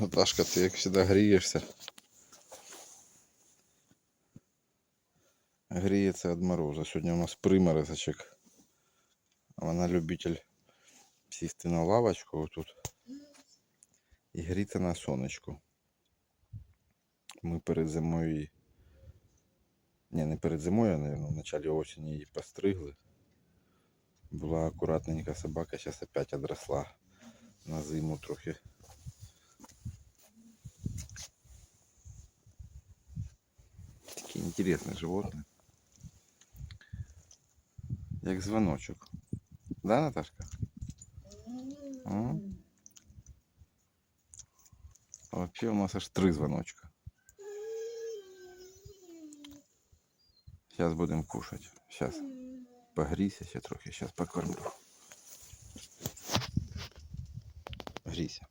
Наташка, ти як завжди грієшся. Гріється від морозу. Сьогодні у нас приморозочок. А Вона любитель сісти на лавочку тут і гріти на сонечку. Ми перед зимою її. Ні, не перед зимою, а, наверное, в началі осені її постригли. Була акуратненька собака, зараз опять одросла на зиму трохи. интересное животное. Як звоночок. Да, Наташка? А вообще у нас аж три звоночка. Сейчас будем кушать. Сейчас. Погрійся ще трохи, сейчас покормлю. Грійся.